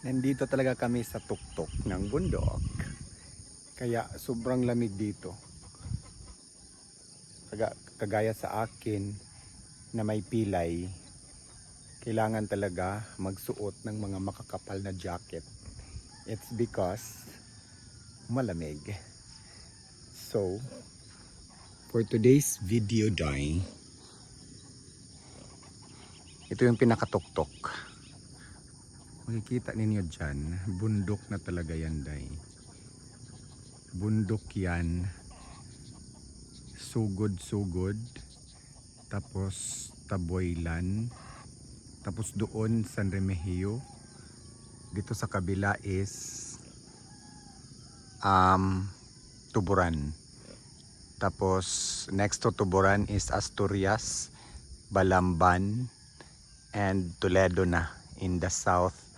Nandito talaga kami sa tuktok ng bundok. Kaya sobrang lamig dito. Kaga, kagaya sa akin na may pilay, kailangan talaga magsuot ng mga makakapal na jacket. It's because malamig. So, for today's video day, ito yung pinakatuktok. Makikita ninyo dyan, bundok na talaga yan, day. Bundok yan. Sugod-sugod. Tapos Taboylan. Tapos doon San Remigio. Dito sa kabila is um, Tuburan. Tapos next to Tuburan is Asturias, Balamban, and Toledo na in the south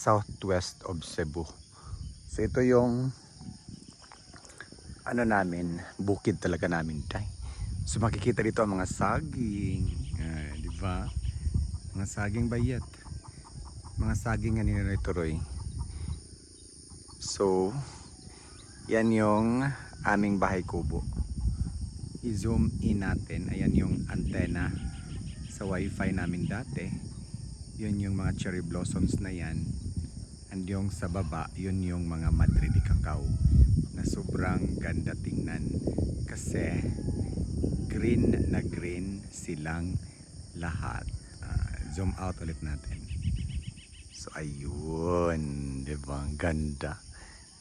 southwest of Cebu. So ito yung ano namin, bukid talaga namin tay. So makikita dito ang mga saging, ah, di ba? Mga saging bayat. Mga saging nga ni Noy Turoy. So, yan yung aming bahay kubo. I-zoom in natin. Ayan yung antena sa wifi namin dati. Yun yung mga cherry blossoms na yan. And yung sa baba, yun yung mga Madrid de cacao na sobrang ganda tingnan kasi green na green silang lahat. Ah, zoom out ulit natin. So ayun, 'di ba? Ang Ganda.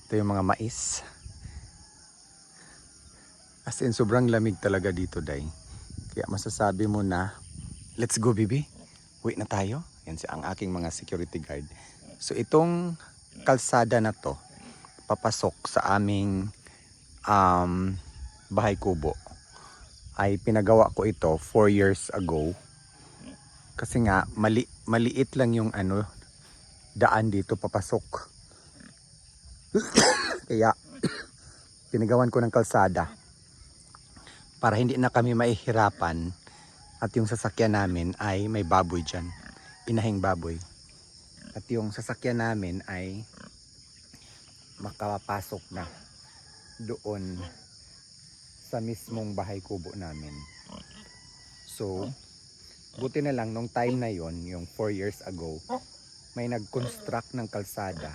Ito yung mga mais. As in, sobrang lamig talaga dito, Day. Kaya masasabi mo na, let's go, baby. Wait na tayo. Yan si ang aking mga security guard. So itong kalsada na to, papasok sa aming um, bahay kubo. Ay pinagawa ko ito 4 years ago. Kasi nga mali, maliit lang yung ano daan dito papasok. Kaya pinagawan ko ng kalsada para hindi na kami maihirapan at yung sasakyan namin ay may baboy dyan. Inahing baboy at yung sasakyan namin ay makapasok na doon sa mismong bahay kubo namin. So, buti na lang nung time na yon, yung 4 years ago, may nag-construct ng kalsada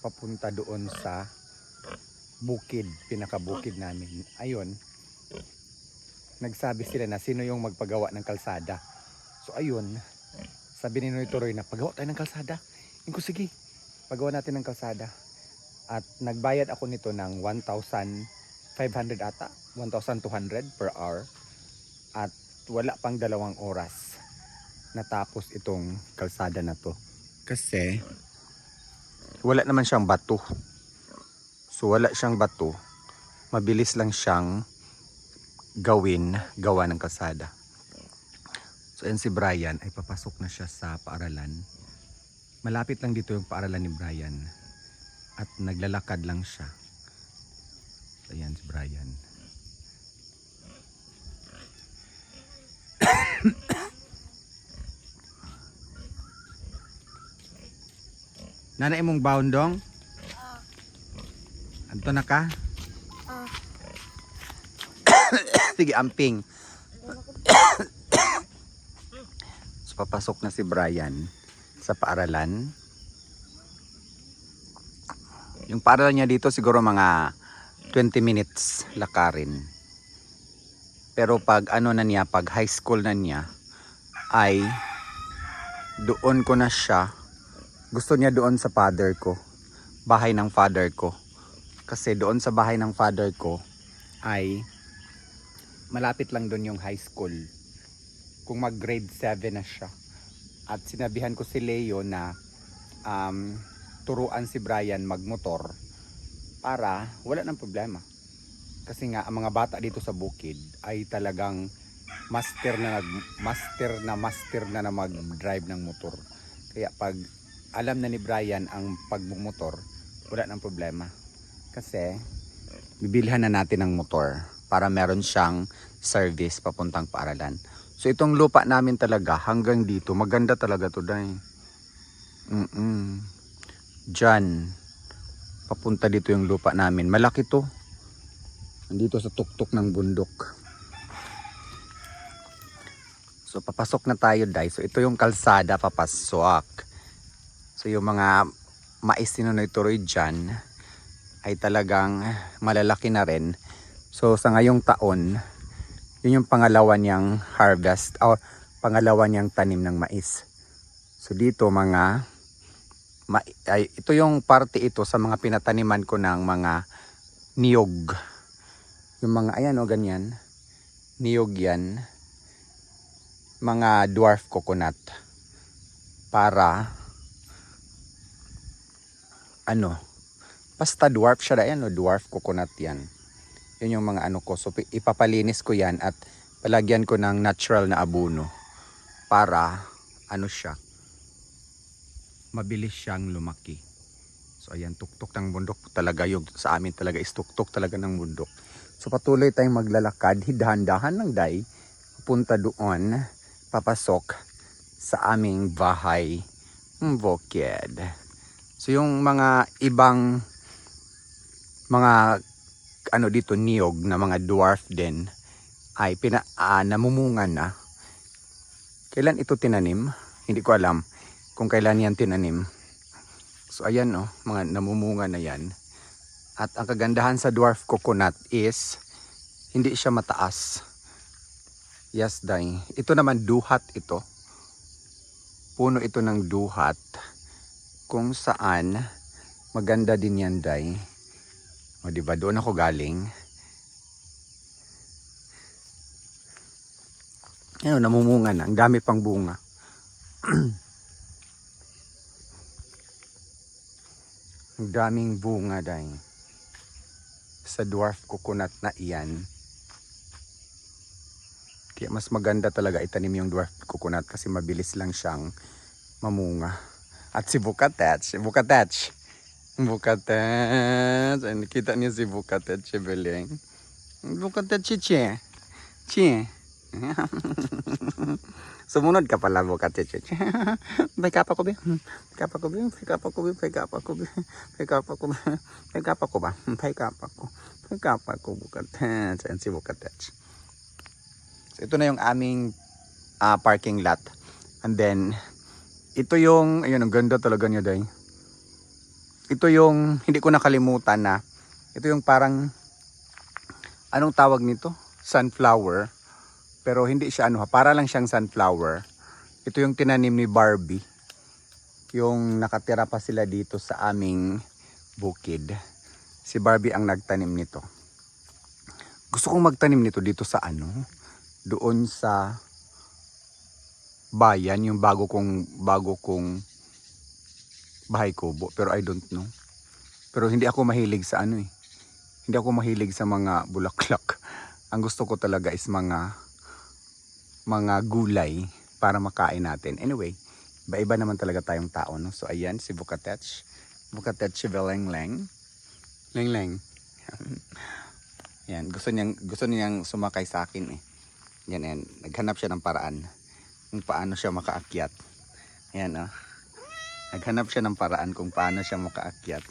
papunta doon sa bukid, pinakabukid namin. Ayun, nagsabi sila na sino yung magpagawa ng kalsada. So ayun, sabi ni Noy Turoy na pagawa tayo ng kalsada. Yung ko sige, pagawa natin ng kalsada. At nagbayad ako nito ng 1,500 ata, 1,200 per hour. At wala pang dalawang oras natapos itong kalsada na to. Kasi wala naman siyang bato. So wala siyang bato. Mabilis lang siyang gawin, gawa ng kalsada. So yan si Brian ay papasok na siya sa paaralan. Malapit lang dito yung paaralan ni Brian. At naglalakad lang siya. So yan si Brian. Nanay mong boundong? Anto na ka? Ah. Sige, amping. so, papasok na si Brian sa paaralan. Yung paaralan niya dito siguro mga 20 minutes lakarin. Pero pag ano na niya, pag high school na niya, ay doon ko na siya. Gusto niya doon sa father ko. Bahay ng father ko. Kasi doon sa bahay ng father ko ay malapit lang doon yung high school. Kung mag grade 7 na siya. At sinabihan ko si Leo na um, turuan si Brian magmotor para wala nang problema. Kasi nga ang mga bata dito sa bukid ay talagang master na nag master na master na na mag-drive ng motor. Kaya pag alam na ni Brian ang pagmumotor, wala nang problema. Kasi bibilhan na natin ng motor para meron siyang service papuntang paaralan. So itong lupa namin talaga hanggang dito, maganda talaga to dahil. Mm Diyan. Papunta dito yung lupa namin. Malaki to. Nandito sa tuktok ng bundok. So papasok na tayo dai. So ito yung kalsada papasok. So yung mga mais sinunoy tuloy dyan ay talagang malalaki na rin. So sa ngayong taon, yun yung pangalawa niyang harvest or pangalawa niyang tanim ng mais. So dito mga ma- ay, ito yung parte ito sa mga pinataniman ko ng mga niyog. Yung mga ayan o ganyan. Niyog yan. Mga dwarf coconut. Para ano basta dwarf siya ayan o dwarf coconut yan. Yun yung mga ano ko. So ipapalinis ko yan at palagyan ko ng natural na abono para ano siya mabilis siyang lumaki. So ayan, tuktok ng bundok talaga yung sa amin talaga is tuktok talaga ng bundok. So patuloy tayong maglalakad, hidahan-dahan ng day, punta doon, papasok sa aming bahay, bukid. So yung mga ibang mga ano dito niyog na mga dwarf din ay pina, ah, namumunga na. Kailan ito tinanim? Hindi ko alam kung kailan yan tinanim. So ayan no, mga namumunga na yan. At ang kagandahan sa dwarf coconut is hindi siya mataas. Yes, day. Ito naman duhat ito. Puno ito ng duhat kung saan maganda din yan, day. O di ba doon ako galing. Ayun, namumunga na. Ang dami pang bunga. Ang daming bunga day. Sa dwarf coconut na iyan. Kaya mas maganda talaga itanim yung dwarf coconut kasi mabilis lang siyang mamunga. At si Bukatech, Bukatech. Bukatech. Ay, nakita niyo si Bukatech, si Beleng. Bukatech, Chiche. Chi. Sumunod ka pala, Bukatech. May kapa ko ba? May kapa ko ba? May kapa ko ba? May kapa ko ba? May kapa ko ba? May kapa ko ba? May kapa ko. May kapa ko, Bukatech. Ayan si Bukatech. So, ito na yung aming ah, parking lot. And then, ito yung, ayun, ang ganda talaga niya, day. Ito yung, hindi ko nakalimutan na, ito yung parang, anong tawag nito? Sunflower. Pero hindi siya ano, ha, para lang siyang sunflower. Ito yung tinanim ni Barbie. Yung nakatira pa sila dito sa aming bukid. Si Barbie ang nagtanim nito. Gusto kong magtanim nito dito sa ano, doon sa bayan, yung bago kong bago kong bahay kubo, pero I don't know. Pero hindi ako mahilig sa ano eh. Hindi ako mahilig sa mga bulaklak. Ang gusto ko talaga is mga mga gulay para makain natin. Anyway, iba-iba naman talaga tayong tao, no? So ayan si Bukatech. Bukatech si Beleng-leng. Leng-leng. Yan, gusto niyang gusto niyang sumakay sa akin eh. Yan, yan. Naghanap siya ng paraan kung paano siya makaakyat. Ayan, oh. Naghanap siya ng paraan kung paano siya makaakyat.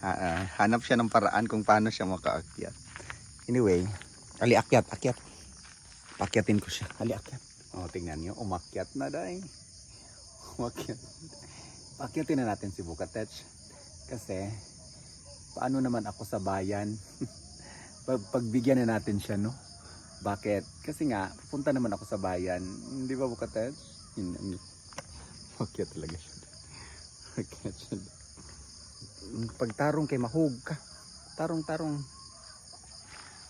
Ha- ah, hanap siya ng paraan kung paano siya makaakyat. Anyway, ali akyat, akyat. Pakyatin ko siya. Ali akyat. Oh, tingnan niyo, umakyat na dai. Umakyat. Pakyatin na natin si Bukatech. Kasi, paano naman ako sa bayan? Pag, pagbigyan na natin siya, no? Bakit? Kasi nga, pupunta naman ako sa bayan. Hindi ba Bukatech? Umakyat talaga siya. Umakyat siya. Pagtarong kay mahug ka. Tarong, tarong.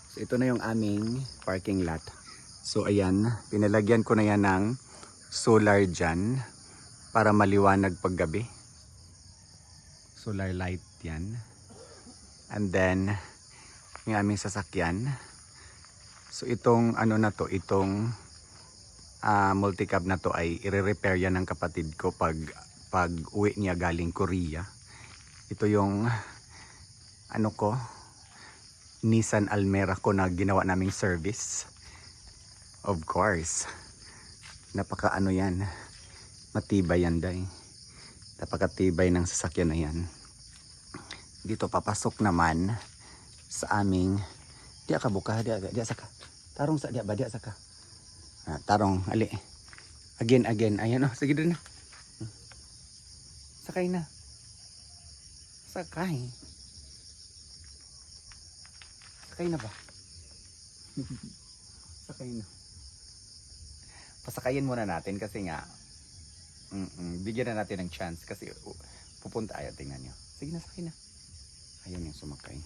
So, ito na yung aming parking lot. So, ayan. Pinalagyan ko na yan ng solar dyan para maliwanag paggabi. Solar light yan. And then, yung aming sasakyan. So, itong ano na to, itong ah, multicab na to ay i-repair yan ng kapatid ko pag pag uwi niya galing Korea. Ito yung ano ko Nissan Almera ko na ginawa naming service. Of course. Napaka ano yan. Matibay yan day. Napakatibay ng sasakyan na yan. Dito papasok naman sa aming Diya ka buka, diya, diya sa ka. Tarong sa diya ba, diya sa. Ah, tarong, ali. Again, again. Ayan oh, sige doon na. Hmm. Sakay na. Sakay. Sakay na ba? Sakay na. Pasakayin muna natin kasi nga mm bigyan na natin ng chance kasi uh, pupunta ayaw tingnan nyo. Sige na, sakay na. Ayun yung sumakay.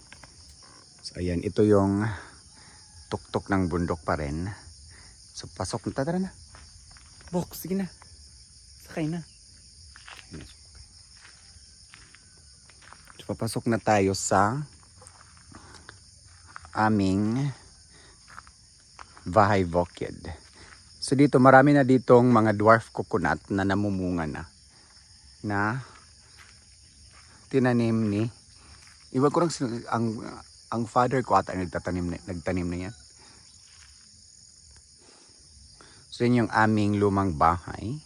So ayan, ito yung tuktok ng bundok pa rin. So pasok na, tara na. Bok, sige na. Sakay na. So papasok na tayo sa aming bahay bukid. So dito marami na ditong mga dwarf coconut na namumunga na na tinanim ni Iwan ko lang ang ang father ko ata ang nagtatanim na, nagtanim na yan. So yun yung aming lumang bahay.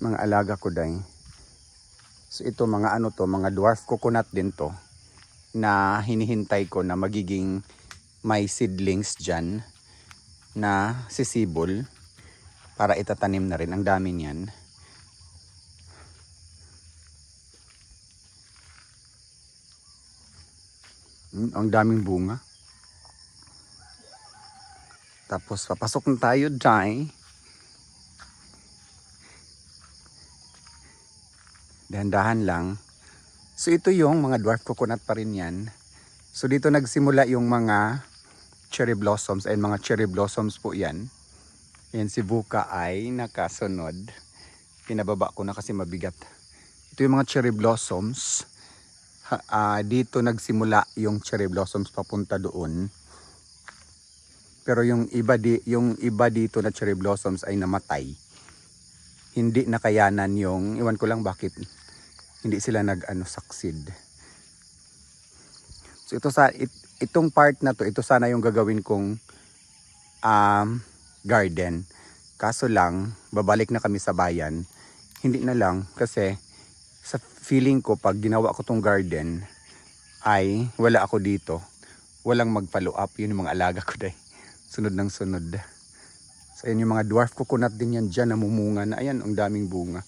Mga alaga ko dahil. So ito mga ano to, mga dwarf coconut din to na hinihintay ko na magiging may seedlings dyan na sisibol para itatanim na rin. Ang dami niyan. Mm, ang daming bunga. Tapos papasok na tayo dyan. Dahan-dahan lang. So ito yung mga dwarf coconut pa rin yan. So dito nagsimula yung mga cherry blossoms. Ayun mga cherry blossoms po yan. Yan si Buka ay nakasunod. Pinababa ko na kasi mabigat. Ito yung mga cherry blossoms. Ha- ah, dito nagsimula yung cherry blossoms papunta doon. Pero yung iba di yung iba dito na cherry blossoms ay namatay. Hindi nakayanan yung iwan ko lang bakit hindi sila nag ano succeed. So ito sa it, itong part na to, ito sana yung gagawin kong um, garden. Kaso lang, babalik na kami sa bayan. Hindi na lang kasi sa feeling ko pag ginawa ko tong garden ay wala ako dito. Walang mag-follow up. Yun yung mga alaga ko day. Sunod ng sunod. So yun yung mga dwarf coconut din yan dyan namumunga na. Ayan, ang daming bunga.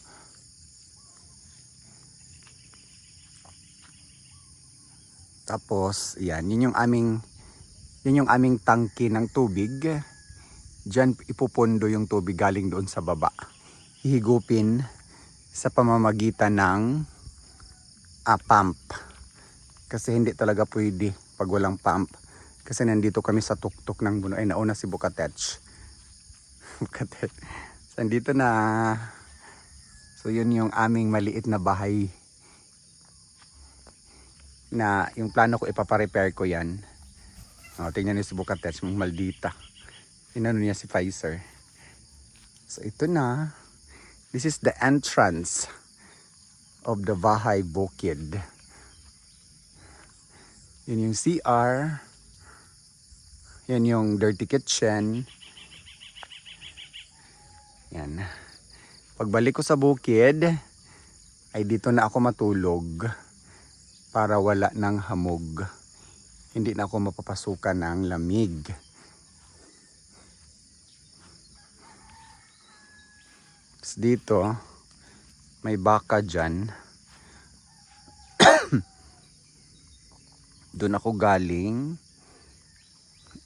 Tapos, yan, yun yung aming yun yung aming tangke ng tubig. Diyan ipupondo yung tubig galing doon sa baba. Hihigupin sa pamamagitan ng ah, pump. Kasi hindi talaga pwede pag walang pump. Kasi nandito kami sa tuktok ng buno. Ay, nauna si Bukatech. Bukatech. So, nandito na. So, yun yung aming maliit na bahay na yung plano ko ipaparepair ko yan. O, tingnan niyo si Bukatech, mong maldita. Inano niya si Pfizer. So ito na. This is the entrance of the Bahay Bukid. Yan yung CR. Yan yung dirty kitchen. Yan. Pagbalik ko sa bukid, ay dito na ako matulog para wala ng hamog. Hindi na ako mapapasukan ng lamig. Tapos dito, may baka dyan. Doon ako galing.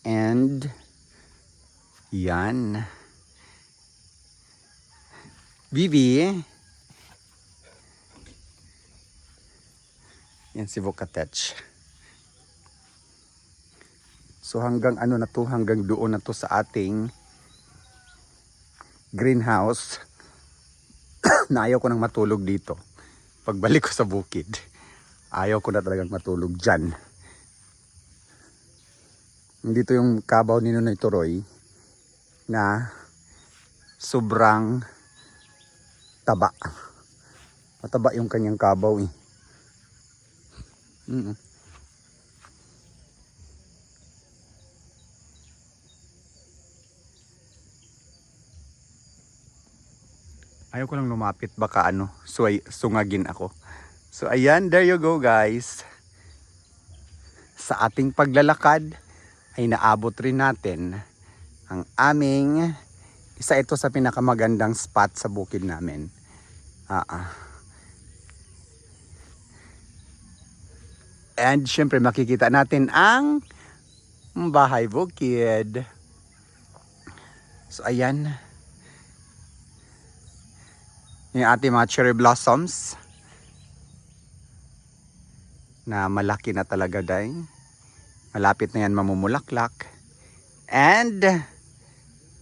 And, yan. Bibi. Yan si Vocatech. So hanggang ano na to, hanggang doon na to sa ating greenhouse. na ayaw ko nang matulog dito. Pagbalik ko sa bukid, ayaw ko na talagang matulog dyan. Dito yung kabaw ni Nonoy Toroy na sobrang taba. Mataba yung kanyang kabaw eh. Mm Ayaw ko lang lumapit baka ano, suway, sungagin ako. So ayan, there you go guys. Sa ating paglalakad ay naabot rin natin ang aming isa ito sa pinakamagandang spot sa bukid namin. Ah, ah. And syempre makikita natin ang bahay bukid. So ayan. Yung ating mga cherry blossoms na malaki na talaga dahil. Malapit na yan mamumulaklak. And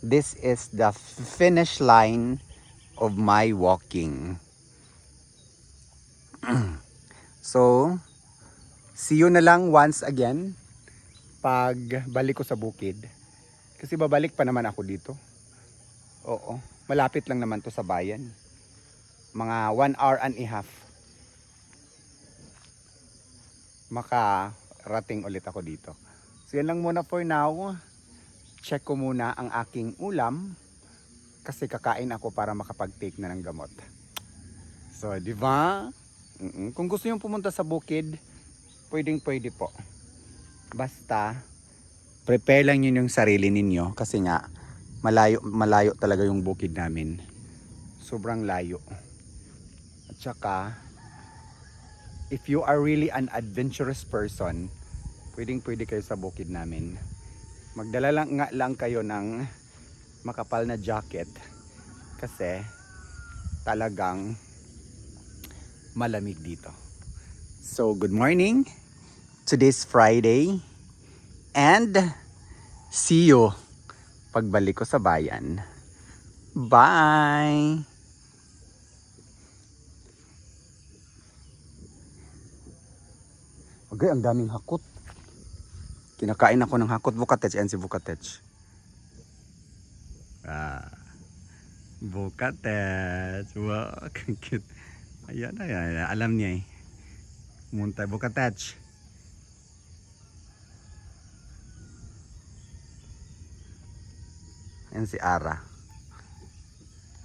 this is the finish line of my walking. so, see you na lang once again pag balik ko sa bukid. Kasi babalik pa naman ako dito. Oo, malapit lang naman to sa bayan. Mga one hour and a half. Makarating ulit ako dito. So yan lang muna for now. Check ko muna ang aking ulam kasi kakain ako para makapag-take na ng gamot. So, di ba? Mm-mm. Kung gusto yung pumunta sa bukid, pwedeng pwede po. Basta, prepare lang yun yung sarili ninyo kasi nga, malayo, malayo talaga yung bukid namin. Sobrang layo. At saka, if you are really an adventurous person, pwedeng pwede kayo sa bukid namin. Magdala lang nga lang kayo ng makapal na jacket kasi talagang malamig dito. So, good morning. Today's Friday and see you pagbalik ko sa bayan. Bye! Okay, ang daming hakot. Kinakain ako ng hakot Bukatech and si Bukatech. Ah. Bukatech. Wow, cute. Ayan, ayan, ayan. Alam niya eh. Muntay Bukatech. Ayan si Ara.